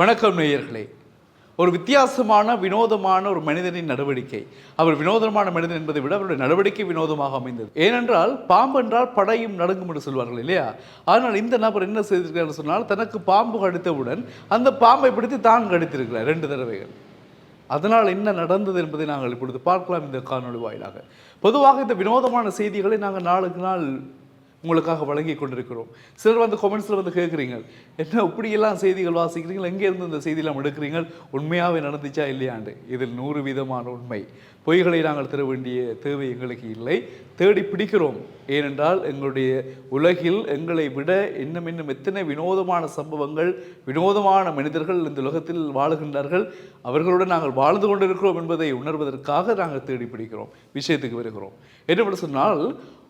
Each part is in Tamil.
வணக்கம் நேயர்களே. ஒரு வித்தியாசமான வினோதமான ஒரு மனிதனின் நடவடிக்கை. அவர் வினோதமான மனிதன் என்பதை விட அவருடைய நடவடிக்கை வினோதமாக அமைந்தது. ஏனென்றால் பாம்பு என்றால் படையும் நடுங்கும் என்று சொல்வார்கள் இல்லையா? ஆனால் இந்த நபர் என்ன செய்திருக்கிறார் சொன்னால் தனக்கு பாம்பு கடித்தவுடன் அந்த பாம்பை பிடித்து தான் கடித்திருக்கிறார் ரெண்டு தடவைகள். அதனால் என்ன நடந்தது என்பதை நாங்கள் இப்பொழுது பார்க்கலாம் இந்த காணொலி வாயிலாக. பொதுவாக இந்த வினோதமான செய்திகளை நாங்கள் நாளுக்கு நாள் உங்களுக்காக வழங்கி கொண்டிருக்கிறோம். சிலர் வந்து கொமெண்ட்ஸில் வந்து கேட்குறீங்க என்ன இப்படியெல்லாம் செய்திகள் வாசிக்கிறீங்க எங்கேருந்து இந்த செய்தியெல்லாம் எடுக்கிறீங்க உண்மையாகவே நடந்துச்சா இல்லையாண்டு இதில் நூறு விதமான உண்மை. பொய்களை நாங்கள் தர வேண்டிய தேவை எங்களுக்கு இல்லை. தேடி பிடிக்கிறோம். ஏனென்றால் எங்களுடைய உலகில் எங்களை விட இன்னும் இன்னும் எத்தனை வினோதமான சம்பவங்கள் வினோதமான மனிதர்கள் இந்த உலகத்தில் வாழுகின்றார்கள் அவர்களுடன் நாங்கள் வாழ்ந்து கொண்டிருக்கிறோம் என்பதை உணர்வதற்காக நாங்கள் தேடி பிடிக்கிறோம் விஷயத்துக்கு வருகிறோம். என்ன சொன்னால்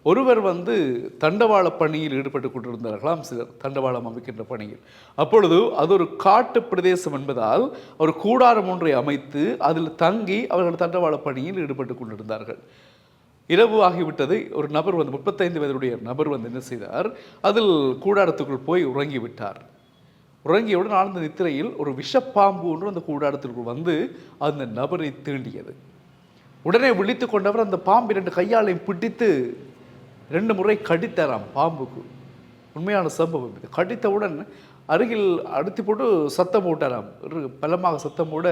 ஒருவர் வந்து தண்டவாள பணியில் ஈடுபட்டு கொண்டிருந்தார்களாம் சிலர் தண்டவாளம் அமைக்கின்ற பணியில். அப்பொழுது அது ஒரு காட்டு பிரதேசம் என்பதால் ஒரு கூடாரம் ஒன்றை அமைத்து அதில் தங்கி அவர்கள் தண்டவாள பணியில் ஈடுபட்டு கொண்டிருந்தார்கள். இரவு ஆகிவிட்டது ஒரு நபர் வந்து முப்பத்தைந்து வயதுடைய நபர் வந்து என்ன செய்தார்? அதில் கூடாரத்துக்குள் போய் உறங்கிவிட்டார். உறங்கியவுடன் ஆழ்ந்த நித்திரையில் ஒரு விஷப்பாம்பு ஒன்று அந்த கூடாரத்திற்குள் வந்து அந்த நபரை தீண்டியது. உடனே விழித்து கொண்டவர் அந்த பாம்பு இரண்டு கையாலையும் பிடித்து ரெண்டு முறை கடித்தாராம் பாம்புக்கு. உண்மையான சம்பவம் இது. கடித்தவுடன் அருகில் அடுத்து போட்டு சத்தம் போட்டாராம். பலமாக சத்தம் போட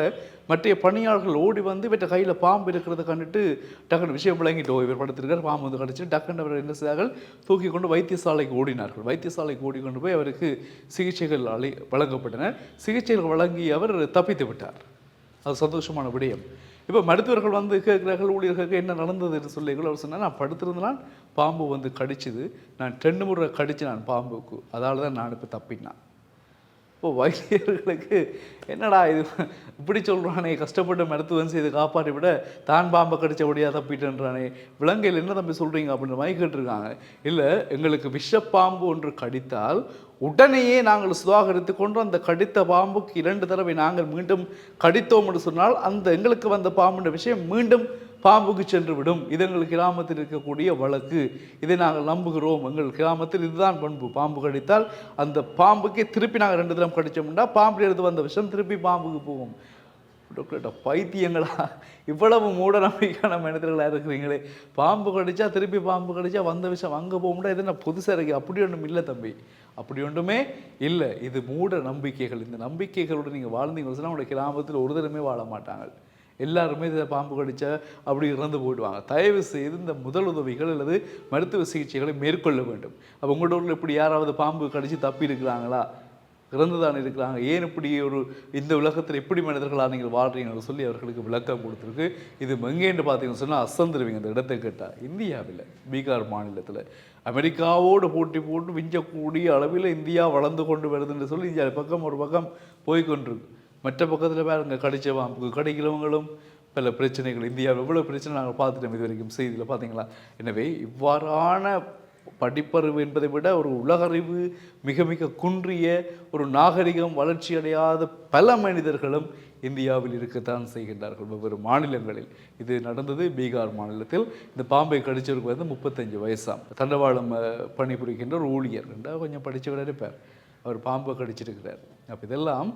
மற்ற பணியாளர்கள் ஓடி வந்து இவற்ற கையில் பாம்பு இருக்கிறத கண்டுட்டு டக்குன்னு விஷயம் விளங்கிட்டு இவர் படுத்திருக்கார் பாம்பு வந்து கடிச்சு டக்குன்னு அவர் என்ன செய்தார்கள்? தூக்கி கொண்டு வைத்தியசாலைக்கு ஓடினார்கள். வைத்தியசாலைக்கு ஓடிக்கொண்டு போய் அவருக்கு சிகிச்சைகள் அளி வழங்கப்பட்டன. சிகிச்சைகள் வழங்கி அவர் தப்பித்து விட்டார். அது சந்தோஷமான விடயம். இப்போ மருத்துவர்கள் வந்து கேட்குறார்கள் ஊழியர்களுக்கு என்ன நடந்தது என்று சொல்லிகள் அவர் சொன்னார் நான் படுத்திருந்தனால் பாம்பு வந்து கடிச்சுது. நான் ரெண்டு முறை கடிச்சு நான் பாம்புக்கு. அதால் தான் நான் இப்போ தப்பினான். இப்போ வைத்தியர்களுக்கு என்னடா இது? இப்படி சொல்கிறானே கஷ்டப்பட்டு மருத்துவன் செய்து காப்பாற்றி விட தான் பாம்பை கடிச்ச ஒடியாக தப்பிட்டுன்றானே. விலங்கையில் என்ன தம்பி சொல்கிறீங்க அப்படின்ற மாதிரி கேட்டிருக்காங்க. இல்லை எங்களுக்கு விஷப்பாம்பு ஒன்று கடித்தால் உடனேயே நாங்கள் சுதாகரித்து கொண்டு அந்த கடித்த பாம்புக்கு இரண்டு தடவை நாங்கள் மீண்டும் கடித்தோம் என்று சொன்னால் அந்த எங்களுக்கு வந்த பாம்புன்ற விஷயம் மீண்டும் பாம்புக்கு சென்று விடும். இது எங்கள் கிராமத்தில் இருக்கக்கூடிய வழக்கு. இதை நாங்கள் நம்புகிறோம். எங்கள் கிராமத்தில் இதுதான் பண்பு. பாம்பு கடித்தால் அந்த பாம்புக்கே திருப்பி நாங்கள் ரெண்டு தினம் கடித்தோம்னா பாம்பு எடுத்து வந்த விஷம் திருப்பி பாம்புக்கு போகும். டாக்டர் பைத்தியங்களா? இவ்வளவு மூட நம்பிக்கையான மனிதர்களாக இருக்கிறீங்களே. பாம்பு கடிச்சா திருப்பி பாம்பு கடிச்சா வந்த விஷயம் அங்கே போக முடியாது இது என்ன புதுசாக இருக்கு அப்படி ஒன்றும் இல்லை தம்பி. அப்படி ஒன்றுமே இல்லை. இது மூட நம்பிக்கைகள். இந்த நம்பிக்கைகளோடு நீங்கள் வாழ்ந்தீங்கன்னு சொன்னால் உங்களுடைய கிராமத்தில் ஒரு தரமே வாழ மாட்டாங்க. எல்லாருமே இதை பாம்பு கடிச்சா அப்படி இறந்து போயிடுவாங்க. தயவு செய்து இந்த முதலுதவிகள் அல்லது மருத்துவ சிகிச்சைகளை மேற்கொள்ள வேண்டும். அப்போ உங்களோட ஊரில் இப்படி யாராவது பாம்பு கடித்து தப்பி இருக்கிறாங்களா? இறந்துதான் இருக்கிறாங்க. ஏன் இப்படி ஒரு இந்த உலகத்தில் எப்படி மனிதர்களாக நீங்கள் வாழ்றீங்கன்னு சொல்லி அவர்களுக்கு விளக்கம் கொடுத்துருக்கு. இது எங்கேன்னு பார்த்தீங்கன்னு சொன்னால் அசந்துருவீங்க இந்த இடத்தை கேட்டால் இந்தியாவில் பீகார் மாநிலத்தில். அமெரிக்காவோடு போட்டி போட்டு விஞ்சக்கூடிய அளவில் இந்தியா வளர்ந்து கொண்டு வருதுன்னு சொல்லி இந்தியா பக்கம் ஒரு பக்கம் போய்கொண்டிருக்கு மற்ற பக்கத்தில் பாருங்க கடிச்ச பாம்புக்கு கடிக்கிறவங்களும் பல பிரச்சனைகள். இந்தியாவில் எவ்வளோ பிரச்சனை நாங்கள் பார்த்துட்டோம் இது வரைக்கும் செய்தியில் பார்த்தீங்களா எனவே இவ்வாறான படிப்பறிவு என்பதை விட ஒரு உலகறிவு மிக மிக குன்றிய ஒரு நாகரிகம் வளர்ச்சி அடையாத பல மனிதர்களும் இந்தியாவில் இருக்கத்தான் செய்கின்றார்கள். வெவ்வேறு மாநிலங்களில். இது நடந்தது பீகார் மாநிலத்தில். இந்த பாம்பை கடிச்சவருக்கு வந்து முப்பத்தஞ்சு வயசாம். தண்டவாளம் பணிபுரிகின்ற ஒரு ஊழியர். என்றால் கொஞ்சம் படிச்சவரா இருப்பார். அவர் பாம்பை கடிச்சிருக்கிறார். அப்போ இதெல்லாம்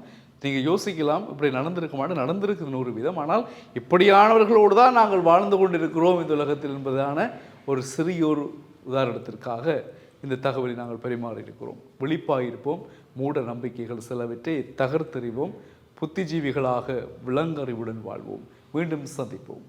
நீங்கள் யோசிக்கலாம் இப்படி நடந்திருக்க நடந்திருக்கு நூறு வீதம். ஆனால் இப்படியானவர்களோடு தான் நாங்கள் வாழ்ந்து கொண்டிருக்கிறோம் இந்த உலகத்தில் என்பதான ஒரு சிறிய ஒரு உதாரணத்திற்காக இந்த தகவலை நாங்கள் பரிமாறியிருக்கிறோம். விழிப்பாயிருப்போம் மூட நம்பிக்கைகள் சிலவற்றை தகர்த்தெறிவோம் புத்திஜீவிகளாக விலங்கறிவுடன் வாழ்வோம். மீண்டும் சந்திப்போம்.